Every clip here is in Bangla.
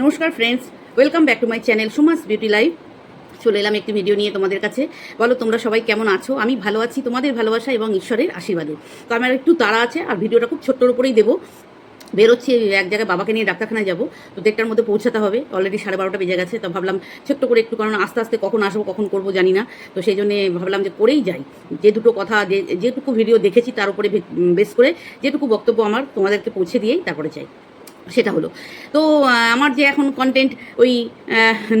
নমস্কার friends welcome back to my channel Suma's beauty life চলে এলাম একটি ভিডিও নিয়ে তোমাদের কাছে। বলো, তোমরা সবাই কেমন আছো? আমি ভালো আছি, তোমাদের ভালোবাসা এবং ঈশ্বরের আশীর্বাদে। তো আমার একটু তাড়া আছে, আর ভিডিওটা খুব ছোট্টর উপরেই দেবো। বেরোচ্ছি, এক জায়গায় বাবাকে নিয়ে ডাক্তারখানায় যাব। তো দেড়টার মধ্যে পৌঁছাতে হবে অলরেডি সাড়ে বারোটা বেজে গেছে। তো ভাবলাম ছোট্ট করে একটু, কারণ আস্তে আস্তে কখন আসব, কখন করব জানি না। তো সেই জন্যে ভাবলাম যে করেই যাই। যে দুটো কথা, যে, যেটুকু ভিডিও দেখেছি, তার উপরে বেস করে যেটুকু বক্তব্য আমার তোমাদেরকে পৌঁছে দিয়েই তারপরে চাই সেটা হলো। তো আমার যে এখন কন্টেন্ট ওই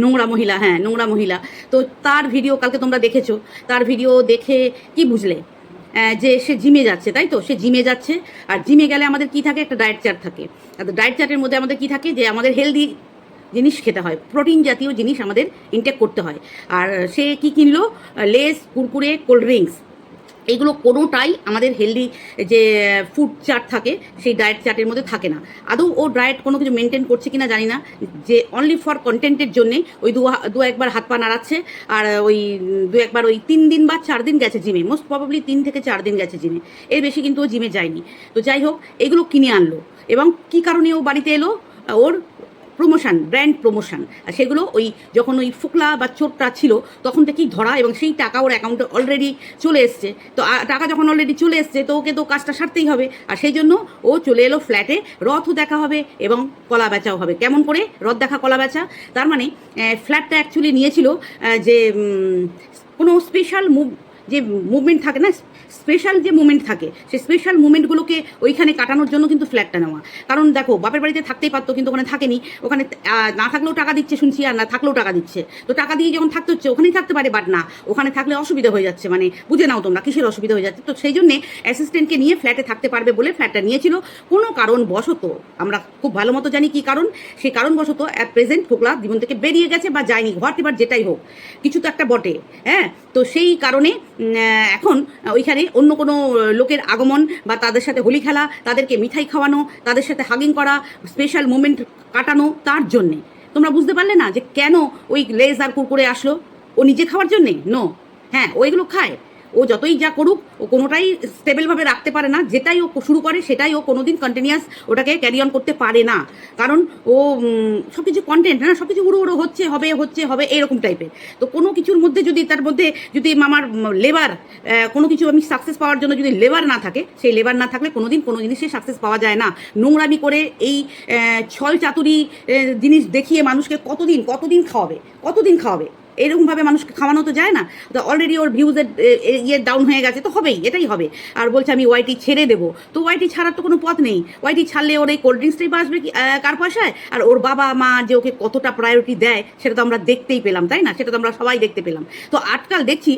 নোংরা মহিলা হ্যাঁ নোংরা মহিলা, তো তার ভিডিও কালকে তোমরা দেখেছ, তার ভিডিও দেখে কি বুঝলে? যে সে জিমে যাচ্ছে, তাই তো? সে জিমে যাচ্ছে, আর জিমে গেলে আমাদের কি থাকে? একটা ডায়েট চার্ট থাকে। আর ডায়েট চার্টের মধ্যে আমাদের কি থাকে? যে আমাদের হেলদি জিনিস খেতে হয় প্রোটিন জাতীয় জিনিস আমাদের ইনটেক করতে হয়। আর সে কি কিনলো? লেস কুরকুরে কোল্ড ড্রিঙ্কস এইগুলো কোনোটাই আমাদের হেলদি যে ফুড চার্ট থাকে, সেই ডায়েট চার্টের মধ্যে থাকে না। আদৌ ও ডায়েট কোনো কিছু মেনটেন করছে কিনা জানি না। যে অনলি ফর কন্টেন্টের জন্যে ওই দু দু একবার হাত পা নাড়াচ্ছে, আর ওই, দু একবার ওই তিন দিন বা চার দিন গেছে জিমে মোস্ট প্রবাবলি তিন থেকে চার দিন গেছে জিমে এর বেশি কিন্তু ও জিমে যায়নি। তো যাই হোক, এগুলো কিনে আনলো। এবং কি কারণে ও বাড়িতে এলো? ওর প্রমোশন ব্র্যান্ড প্রমোশন আর সেগুলো ওই যখন ওই ফুকলা বা চোটটা ছিল, তখন থেকেই ধরা এবং সেই টাকা ওর অ্যাকাউন্টে অলরেডি চলে এসছে। তো টাকা যখন অলরেডি চলে এসছে, তো ওকে তো কাজটা সারতেই হবে। আর সেই জন্য ও চলে এলো ফ্ল্যাটে রথও দেখা হবে এবং কলা বেচাও হবে। কেমন করে? রথ দেখা, কলা বেচা। তার মানে ফ্ল্যাটটা অ্যাকচুয়ালি নিয়েছিল যে কোনো স্পেশাল মুভ যে মুভমেন্ট থাকে না স্পেশাল যে মুভমেন্ট থাকে, সেই স্পেশাল মুভমেন্টগুলোকে ওইখানে কাটানোর জন্য কিন্তু ফ্ল্যাটটা নেওয়া। কারণ দেখো, বাপের বাড়িতে থাকতেই পারতো, কিন্তু ওখানে থাকেনি। ওখানে না থাকলেও টাকা দিচ্ছে শুনছি, আর না থাকলেও টাকা দিচ্ছে। তো টাকা দিয়ে যখন থাকতে হচ্ছে, ওখানেই থাকতে পারে বাট না, ওখানে থাকলে অসুবিধা হয়ে যাচ্ছে মানে বুঝে নাও তোমরা, কিসের অসুবিধা হয়ে যাচ্ছে? তো সেই জন্যে অ্যাসিস্ট্যান্টকে নিয়ে ফ্ল্যাটে থাকতে পারবে বলে ফ্ল্যাটটা নিয়েছিল। কোনো কারণ বশত আমরা খুব ভালো মতো জানি কি কারণ সেই কারণবশত অ্যাট প্রেজেন্ট ফোকলা জীবন থেকে বেরিয়ে গেছে বা যায়নি ঘর এবার যেটাই হোক, কিছু তো একটা বটে হ্যাঁ? তো সেই কারণে এখন ওইখানে অন্য কোনো লোকের আগমন বা তাদের সাথে হোলি খেলা, তাদেরকে মিঠাই খাওয়ানো, তাদের সাথে হাগিং করা স্পেশাল মোমেন্ট কাটানো তার জন্যে। তোমরা বুঝতে পারলে না যে কেন ওই লেজ আর কুরকুরে আসলো? ও নিজে খাওয়ার জন্যে? নো হ্যাঁ ও এগুলো খায়। ও যতই যা করুক, ও কোনোটাই স্টেবলভাবে রাখতে পারে না। যেটাই ও শুরু করে, সেটাই ও কোনোদিন কন্টিনিউয়াস ওটাকে ক্যারি অন করতে পারে না। কারণ ও সব কিছু কন্টেন্ট না সব কিছু উড়ো উড়ো হচ্ছে, হবে হচ্ছে, হবে, এরকম টাইপের তো কোনো কিছুর মধ্যে যদি, তার মধ্যে যদি আমার লেবার কোনো কিছু আমি সাকসেস পাওয়ার জন্য যদি লেবার না থাকে, সেই লেবার না থাকলে কোনোদিন কোনো জিনিসে সাকসেস পাওয়া যায় না। নোংরামি করে এই ছল চাতুরি জিনিস দেখিয়ে মানুষকে কতদিন কতদিন খাওয়াবে কতদিন খাওয়াবে? এরকমভাবে মানুষকে খাওয়ানো তো যায় না। তো অলরেডি ওর ভিউজের ইয়ে ডাউন হয়ে গেছে, তো হবেই, এটাই হবে। আর বলছে আমি ওয়াইটি ছেড়ে দেবো। তো ওয়াইটি ছাড়ার তো কোনো পথ নেই। ওয়াইটি ছাড়লে ওর এই কোল্ড ড্রিঙ্কসটাই বাসবে কি কার পয়সায় আর ওর বাবা মা যে ওকে কতটা প্রায়োরিটি দেয়, সেটা তো আমরা দেখতেই পেলাম, তাই না? সেটা তো আমরা সবাই দেখতে পেলাম। তো আজকাল দেখছি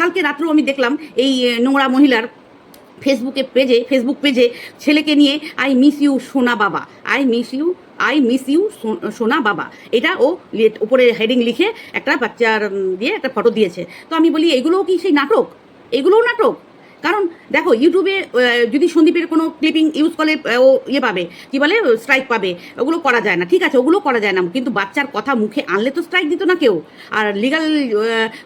কালকে রাত্রেও আমি দেখলাম, এই নোংরা মহিলার ফেসবুকে পেজে ফেসবুক পেজে ছেলেকে নিয়ে আই মিস ইউ সোনা বাবা। I miss you I miss you সোনা বাবা। এটা ও উপরে হেডিং লিখে একটা বাচ্চার দিয়ে একটা ফটো দিয়েছে। তো আমি বলি, এগুলোও কি সেই নাটক? এগুলোও নাটক। কারণ দেখো ইউটিউবে যদি সন্দীপের কোনো ক্লিপিং ইউজ করলে ও ইয়ে পাবে, কি বলে স্ট্রাইক পাবে, ওগুলো করা যায় না, ঠিক আছে, ওগুলো করা যায় না, কিন্তু বাচ্চার কথা মুখে আনলে তো স্ট্রাইক দিত না কেউ। আর লিগাল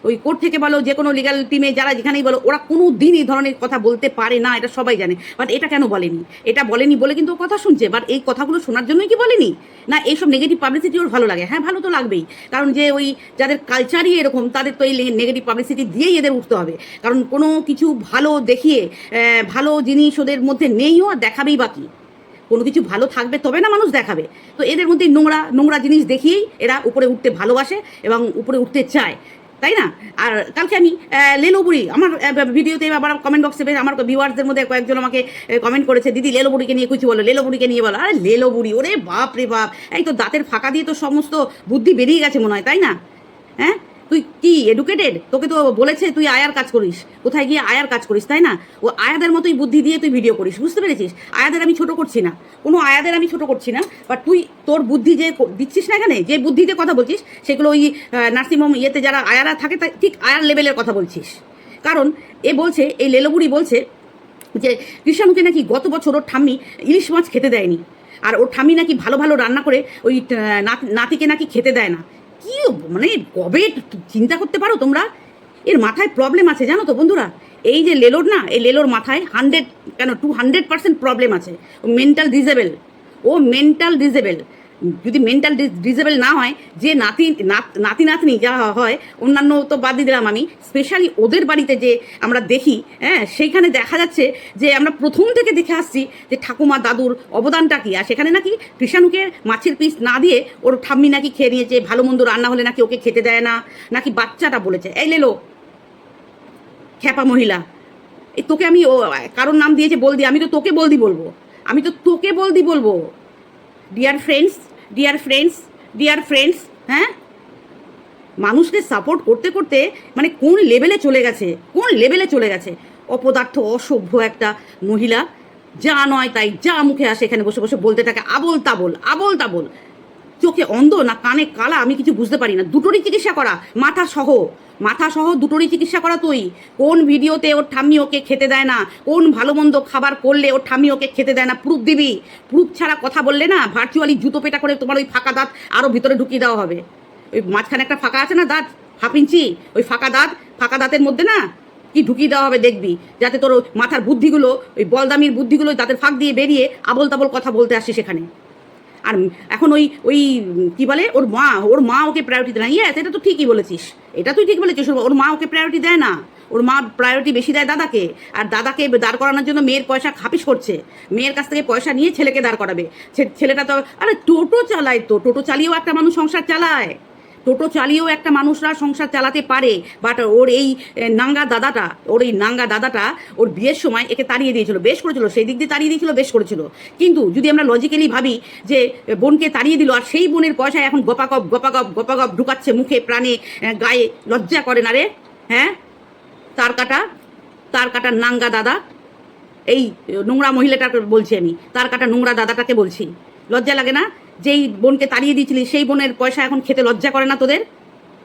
ওই কোর্ট থেকে বলো, যে কোনো লিগাল টিমে যারা যেখানেই বলো, ওরা কোনো দিন এই ধরনের কথা বলতে পারে না, এটা সবাই জানে। বাট এটা কেন বলেনি? এটা বলেনি বলে কিন্তু ও কথা শুনছে বাট এই কথাগুলো শোনার জন্যই কি বলেনি? না, এইসব নেগেটিভ পাবলিসিটি ওর ভালো লাগে। হ্যাঁ ভালো তো লাগবেই। কারণ যে ওই যাদের কালচারই এরকম, তাদের তো এই নেগেটিভ পাবলিসিটি দিয়েই এদের উঠতে হবে। কারণ কোনো কিছু ভালো দেখিয়ে ভালো জিনিস ওদের মধ্যে নেইও আর দেখাবেই বাকি কোনো কিছু ভালো থাকবে তবে না মানুষ দেখাবে। তো এদের মধ্যে নোংরা নোংরা জিনিস দেখিয়েই এরা উপরে উঠতে ভালোবাসে এবং উপরে উঠতে চায়। তাই না? আর কালকে আমি লেলোবুড়ি, আমার ভিডিওতে আবার কমেন্ট বক্সে বেশ আমার ভিউয়ার্সদের মধ্যে কয়েকজন আমাকে কমেন্ট করেছে, দিদি, লেলোবুড়িকে নিয়ে কিছু বলো, লেলোবুড়িকে নিয়ে বলো। আরে লেলোবুড়ি, ওরে বাপ রে বাপ! এই তো দাঁতের ফাঁকা দিয়ে তো সমস্ত বুদ্ধি বেরিয়ে গেছে মনে হয়, তাই না? হ্যাঁ? তুই কি এডুকেটেড তোকে তো বলেছে তুই আয়ার কাজ করিস। কোথায় গিয়ে আয়ার কাজ করিস, তাই না? ও আয়াদের মতোই বুদ্ধি দিয়ে তুই ভিডিও করিস, বুঝতে পেরেছিস? আয়াদের আমি ছোট করছি না। কোনো আয়াদের আমি ছোট করছি না বাট তুই তোর বুদ্ধি যে দিচ্ছিস না এখানে, যে বুদ্ধিতে কথা বলছিস, সেগুলো ওই নার্সিংহোম ইয়েতে যারা আয়ারা থাকে ঠিক আয়ার লেভেলের কথা বলছিস। কারণ এ বলছে, এই লেলোবুড়ি বলছে যে কৃষ্ণাণুকে নাকি গত বছর ওর ঠাম্মি ইলিশ মাছ খেতে দেয়নি। আর ওর ঠাম্মি নাকি ভালো ভালো রান্না করে ওই নাত- নাতিকে নাকি খেতে দেয় না। কি মানে কবে চিন্তা করতে পারো তোমরা? এর মাথায় প্রবলেম আছে, জানো তো বন্ধুরা? এই যে লেলোর না, এই লেলোর মাথায় হান্ড্রেড কেন টু হান্ড্রেড পার্সেন্ট প্রবলেম আছে। মেন্টাল ডিজেবল ও মেন্টাল ডিজেবল যদি মেন্টাল ডিসেবল না হয়, যে নাতি নাত- নাতি নাতনি যা হয়, অন্যান্য তো বাদ দিয়ে দিলাম আমি স্পেশালি ওদের বাড়িতে যে আমরা দেখি হ্যাঁ সেইখানে দেখা যাচ্ছে যে আমরা প্রথম থেকে দেখে আসছি যে ঠাকুমা দাদুর অবদানটা কি। আর সেখানে নাকি কৃষাণুকে মাছের পিস না দিয়ে ওর ঠাম্মি নাকি খেয়ে নিয়েছে, ভালো মন্দ রান্না হলে নাকি ওকে খেতে দেয় না, নাকি বাচ্চাটা বলেছে। এই লেলো, খ্যাপা মহিলা, এই তোকে আমি কারোর নাম দিয়েছে বলদি আমি তো তোকে বলদি বলব। আমি তো তোকে বলদি বলব। Dear friends dear friends dear friends হ্যাঁ? মানুষকে সাপোর্ট করতে করতে মানে কোন লেভেলে চলে গেছে? কোন লেভেলে চলে গেছে? অপদার্থ, অসভ্য একটা মহিলা, যা নয় তাই যা মুখে আসে এখানে বসে বসে বলতে থাকে আবল তাবল আবল তাবল। চোখে অন্ধ না কানে কালা, আমি কিছু বুঝতে পারি না। দুটোরই চিকিৎসা করা, মাথা সহ। মাথা সহ দুটোরই চিকিৎসা করা তুই। কোন ভিডিওতে ওর ঠাম্মি ওকে খেতে দেয় না? কোন ভালো মন্দ খাবার করলে ওর ঠাম্মি ওকে খেতে দেয় না? প্রুফ দিবি? প্রুফ ছাড়া কথা বললে না ভার্চুয়ালি জুতো পেটা করে তোমার ওই ফাঁকা দাঁত আরও ভিতরে ঢুকিয়ে দেওয়া হবে। ওই মাঝখানে একটা ফাঁকা আছে না দাঁত? হাফ ওই ফাঁকা দাঁত? ফাঁকা দাঁতের মধ্যে না? কি ঢুকিয়ে দেওয়া হবে দেখবি? যাতে তোর মাথার বুদ্ধিগুলো, ওই বলদামির বুদ্ধিগুলো দাঁতের ফাঁক দিয়ে বেরিয়ে আবল তাবল কথা বলতে আসে সেখানে। আর এখন ওই ওই, কি বলে, ওর মা ওর মা ওকে প্রায়োরিটি দেয় না। ইয়েস এটা তো ঠিকই বলেছিস। এটা তুই ঠিক বলেছিস, ওর মা ওকে প্রায়োরিটি দেয় না। ওর মা প্রায়োরিটি বেশি দেয় দাদাকে। আর দাদাকে দাঁড় করানোর জন্য মেয়ের পয়সা খাপিস করছে। মেয়ের কাছ থেকে পয়সা নিয়ে ছেলেকে দাঁড় করাবে। ছেলেটা তো, আরে টোটো চালায় তো। টোটো চালিয়েও একটা মানুষ সংসার চালায়। টোটো চালিয়েও একটা মানুষরা সংসার চালাতে পারে বাট ওর এই নাঙ্গা দাদাটা, ওর এই নাঙ্গা দাদাটা ওর বিয়ের সময় একে তাড়িয়ে দিয়েছিল, বেশ করেছিল, সেই দিক দিয়ে তাড়িয়ে দিয়েছিল, বেশ করেছিল। কিন্তু যদি আমরা লজিক্যালি ভাবি যে বোনকে তাড়িয়ে দিল আর সেই বোনের পয়সায় এখন গপাগপ গপাগপ গপাগপ ঢুকাচ্ছে মুখে, প্রাণে গায়ে লজ্জা করে না রে হ্যাঁ? তার কাটা তার কাটা নাঙ্গা দাদা, এই নোংরা মহিলাটাকে বলছি আমি, তার কাটা নোংরা দাদাটাকে বলছি। লজ্জা লাগে না? যেই বোনকে তাড়িয়ে দিয়েছিলি, সেই বোনের পয়সা এখন খেতে লজ্জা করে না তোদের?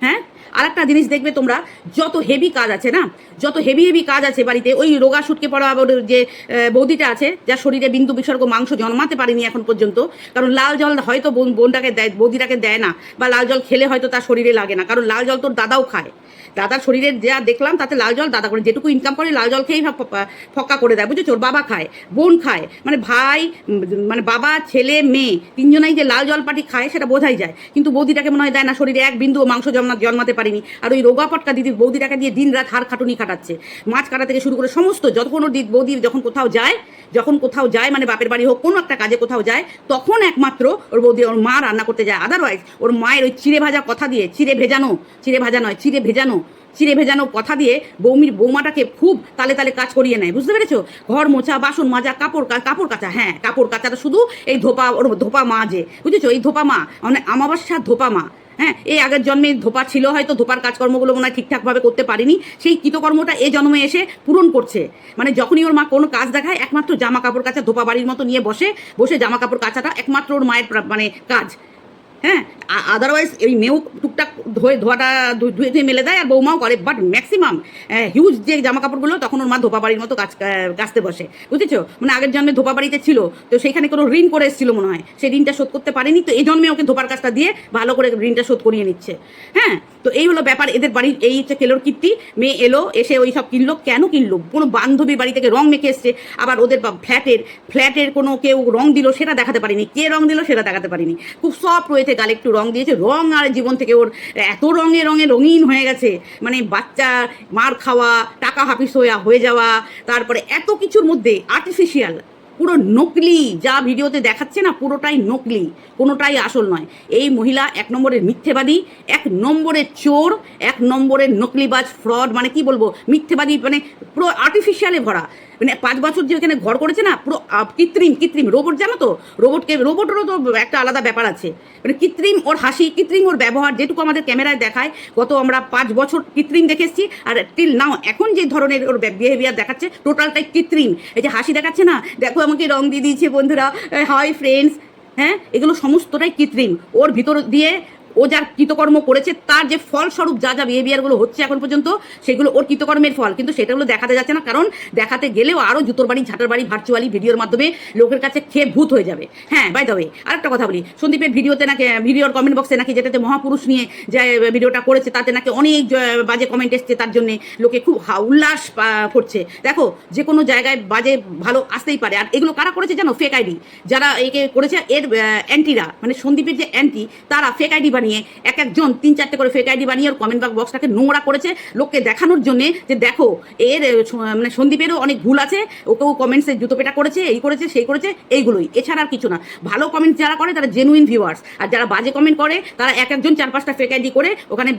হ্যাঁ? আর একটা জিনিস দেখবে তোমরা, যত হেভি কাজ আছে না, যত হেভি হেভি কাজ আছে বাড়িতে, ওই রোগা সুটকে পড়া ওর যে বৌদিটা আছে, যার শরীরে বিন্দু বিসর্গ মাংস জন্মাতে পারেনি এখন পর্যন্ত, কারণ লাল জল হয়তো বোন, বোনটাকে দেয়, বৌদিটাকে দেয় না, বা লাল জল খেলে হয়তো তার শরীরে লাগে না, কারণ লাল জল তোর দাদাও খায়। দাদার শরীরে যা দেখলাম, তাতে লাল জল দাদা করে, যেটুকু ইনকাম করে, লাল জল খেয়েই ফক্কা করে দেয়, বুঝেছ? বাবা খায়, বোন খায় মানে ভাই মানে বাবা, ছেলে, মেয়ে, তিনজনাই যে লাল জল পাটি খায়, সেটা বোঝাই যায়। কিন্তু বৌদিটাকে মনে হয় দেয় না, শরীরে এক বিন্দু মাংস জন্মা জন্মাতে পারিনি। আর ওই রোগা পটকা দিদির বৌদিটাকে দিয়ে দিন রাত হাড় খাটুনি খাটাচ্ছে। মাছ কাটা থেকে শুরু করে সমস্ত, যতক্ষণ দিদি বৌদির যখন কোথাও যায় যখন কোথাও যায় মানে বাপের বাড়ি হোক, কোনো একটা কাজে কোথাও যায়, তখন একমাত্র ওর বৌদি, ওর মা রান্না করতে যায়। আদারওয়াইজ ওর মায়ের ওই চিড়ে ভাজা কথা দিয়ে, চিড়ে ভেজানো, চিড়ে ভাজা নয়, চিড়ে ভেজানো চিড়ে ভেজানো কথা দিয়ে বৌমির বৌমাটাকে খুব তালে তালে কাজ করিয়ে নেয়। বুঝতে পেরেছ? ঘর মোছা, বাসন মাজা, কাপড় কাপড় কাচা হ্যাঁ কাপড় কাচাটা শুধু এই ধোপা, ওর ধোপা মা যে। বুঝেছ? এই ধোপা মা মানে আমাবাসার ধোপা মা। হ্যাঁ এই আগের জন্মে ধোপা ছিল হয়তো, ধোপার কাজকর্মগুলো মনে হয় ঠিকঠাকভাবে করতে পারিনি। সেই কৃতকর্মটা এ জন্মে এসে পূরণ করছে। মানে যখনই ওর মা কোনো কাজ দেখায়, একমাত্র জামা কাপড় কাচা ধোপা বাড়ির মতো নিয়ে বসে বসে জামা কাপড় কাচাটা একমাত্র ওর মায়ের মানে কাজ। হ্যাঁ আদারওয়াইজ এই মেয়েও টুকটাক ধোয়ে, ধোয়াটা ধুয়ে ধুয়ে মেলে দেয় আর বৌমাও করে। বাট ম্যাক্সিমাম হিউজ যে জামা কাপড়গুলো তখন ওর মা ধোপা বাড়ির মতো কাজ কাচতে বসে। বুঝেছ? মানে আগের জন্মে ধোপা বাড়িতে ছিল, তো সেখানে কোনো ঋণ করে এসেছিল মনে হয়। সেই ঋণটা শোধ করতে পারেনি, তো এই জন্মে ওকে ধোপার কাজটা দিয়ে ভালো করে ঋণটা শোধ করিয়ে নিচ্ছে। হ্যাঁ তো এই হলো ব্যাপার এদের বাড়ির, এই হচ্ছে কেলোর কীর্তি। মেয়ে এলো, এসে ওই সব কিনলো। কেন কিনলো? কোনো বান্ধবী বাড়ি থেকে রং মেখে এসছে। আবার ওদের ফ্ল্যাটের ফ্ল্যাটের কোনো কেউ রং দিল সেটা দেখাতে পারিনি। কে রং দিল সেটা দেখাতে পারিনি। খুব সব রয়েছে গালে একটু রং দিয়েছে, রং আর জীবন থেকে ওর এত রঙে রঙে রঙিন হয়ে গেছে। মানে বাচ্চা, মার খাওয়া, টাকা হাফিস হয়ে হয়ে যাওয়া, তারপরে এত কিছুর মধ্যে আর্টিফিশিয়াল পুরো নকলি, যা ভিডিওতে দেখাচ্ছে না, পুরোটাই নকলি, কোনোটাই আসল নয়। এই মহিলা এক নম্বরের মিথ্যেবাদী, এক নম্বরের চোর, এক নম্বরের নকলিবাজ, ফ্রড মানে কি বলব, মিথ্যেবাদী মানে পুরো আর্টিফিশিয়ালে ভরা। মানে পাঁচ বছর যে এখানে ঘর করেছে না, পুরো কৃত্রিম কৃত্রিম। রোবট জানো তো? রোবটকে, রোবটেরও তো একটা আলাদা ব্যাপার আছে। মানে কৃত্রিম ওর হাসি, কৃত্রিম ওর ব্যবহার, যেটুকু আমাদের ক্যামেরায় দেখায়, গত আমরা পাঁচ বছর কৃত্রিম দেখেছি আর টিল নাও এখন যে ধরনের ওর বিহেভিয়ার দেখাচ্ছে টোটালটাই কৃত্রিম। এই যে হাসি দেখাচ্ছে না, দেখো আমাকে রং দিয়ে দিয়েছে বন্ধুরা হাই ফ্রেন্ডস হ্যাঁ? এগুলো সমস্তটাই কৃত্রিম। ওর ভিতর দিয়ে ও যার কৃতকর্ম করেছে, তার যে ফলস্বরূপ যা যা বিহেভিয়ারগুলো হচ্ছে এখন পর্যন্ত, সেগুলো ওর কৃতকর্মের ফল। কিন্তু সেটাগুলো দেখাতে যাচ্ছে না, কারণ দেখাতে গেলেও আরও জুতোর বাড়ি, ঝাঁটার বাড়ি ভার্চুয়ালি ভিডিওর মাধ্যমে লোকের কাছে খেয়ে ভূত হয়ে যাবে। হ্যাঁ বাই দ্য ওয়ে আরেকটা কথা বলি। সন্দীপের ভিডিওতে নাকি ভিডিওর কমেন্ট বক্সে নাকি যেটাতে মহাপুরুষ নিয়ে যে ভিডিওটা করেছে, তাতে নাকি অনেক বাজে কমেন্ট এসছে তার জন্যে। লোকে খুব উল্লাস করছে। দেখো, যে কোনো জায়গায় বাজে ভালো আসতেই পারে। আর এগুলো কারা করেছে জানো? ফেক আইডি যারা একে করেছে, এর অ্যান্টিরা মানে সন্দীপের যে অ্যান্টি তারা ফেক আইডি বানিয়ে এক একজন তিন চারটে করে ফেক আইডি বানিয়ে ওর কমেন্ট বক্সটাকে নোংরা করেছে লোককে দেখানোর জন্যে যে দেখো, এর মানে সন্দীপেরও অনেক ভুল আছে, ওকেও কমেন্টসে জুতো পেটা করেছে, এই করেছে, সেই করেছে, এইগুলোই। এছাড়া আর কিছু না। ভালো কমেন্ট যারা করে তারা জেনুইন ভিউয়ার্স আর যারা বাজে কমেন্ট করে, তারা এক একজন চার পাঁচটা ফেক আইডি করে ওখানে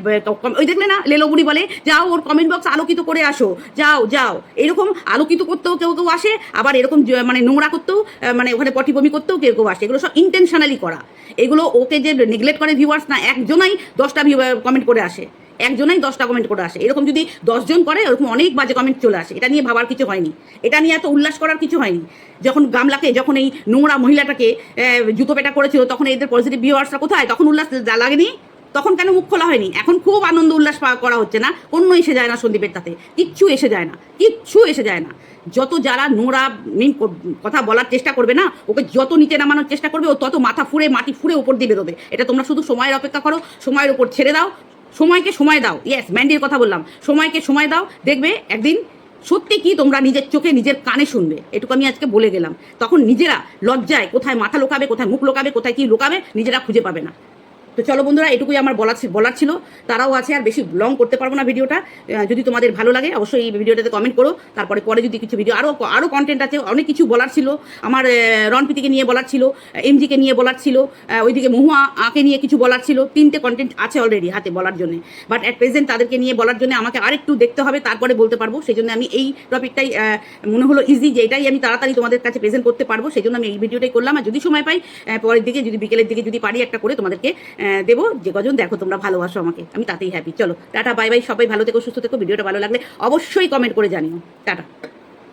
ওই দেখলে না লেলোবুড়ি বলে, যাও ওর কমেন্ট বক্স আলোকিত করে আসো, যাও যাও। এরকম আলোকিত করতেও কেউ কেউ আসে, আবার এরকম মানে নোংরা করতেও মানে ওখানে পটি বমি করতেও কেউ কেউ আসে। এগুলো সব ইন্টেনশনালি করা। এগুলো ওকে যে নেগলেক্ট করে ভিউয়ার্স না, একজনাই দশটা কমেন্ট করে আসে। একজনাই দশটা কমেন্ট করে আসে। এরকম যদি দশজন করে ওরকম অনেক বাজে কমেন্ট চলে আসে। এটা নিয়ে ভাবার কিছু হয়নি। এটা নিয়ে এত উল্লাস করার কিছু হয়নি। যখন গামলাকে, যখন এই নোংরা মহিলাটাকে জুতো পেটা করেছিল, তখন এদের পজিটিভ ভিউয়ার্সরা কোথায়? তখন উল্লাস লাগেনি? তখন কেন মুখ খোলা হয়নি? এখন খুব আনন্দ উল্লাস করা হচ্ছে না। অন্য এসে যায় না সন্দীপের তাতে। কিচ্ছু এসে যায় না। কিচ্ছু এসে যায় না। যত যারা নোংরা মিন কথা বলার চেষ্টা করবে না, ওকে যত নিচে নামানোর চেষ্টা করবে, ও তত মাথা ফুঁড়ে, মাটি ফুঁড়ে উপর দিয়ে বেরোবে। এটা তোমরা শুধু সময়ের অপেক্ষা করো, সময়ের উপর ছেড়ে দাও। সময়কে সময় দাও। ইয়েস ম্যান্ডির কথা বললাম। সময়কে সময় দাও। দেখবে একদিন সত্যি কি তোমরা নিজের চোখে নিজের কানে শুনবে। এটুকু আমি আজকে বলে গেলাম। তখন নিজেরা লজ্জায় কোথায় মাথা লোকাবে, কোথায় মুখ লোকাবে, কোথায় কি লোকাবে, নিজেরা খুঁজে পাবে না। তো চলো বন্ধুরা এটুকুই আমার বলার বলার ছিল। তারাও আছে আর বেশি লং করতে পারব না ভিডিওটা। যদি তোমাদের ভালো লাগে অবশ্যই এই ভিডিওটাতে কমেন্ট করো। তারপরে পরে যদি কিছু ভিডিও আরও আরও কন্টেন্ট আছে অনেক কিছু বলার ছিল। আমার আহ, রনপ্রীতিকে নিয়ে বলার ছিল এমজিকে নিয়ে বলার ছিল ওইদিকে মহুয়া আঁকে নিয়ে কিছু বলার ছিল। তিনটে কন্টেন্ট আছে অলরেডি হাতে বলার জন্য। বাট অ্যাট প্রেজেন্ট তাদেরকে নিয়ে বলার জন্য আমাকে আরেকটু দেখতে হবে তারপরে বলতে পারব। সেই জন্য আমি এই টপিকটাই মনে হলো ইজি যে এটাই আমি তাড়াতাড়ি তোমাদের কাছে প্রেজেন্ট করতে পারব সেই জন্য আমি এই ভিডিওটাই করলাম। আর যদি সময় পাই পরের দিকে যদি বিকেলের দিকে যদি পারি একটা করে তোমাদেরকে দেবো। যে কজন, দেখো তোমরা ভালোবাসো আমাকে। আমি তাতেই হ্যাপি চলো, টাটা, বাই বাই। সবাই ভালো থেকো, সুস্থ থেকো। ভিডিওটা ভালো লাগলে অবশ্যই কমেন্ট করে জানিও। টাটা।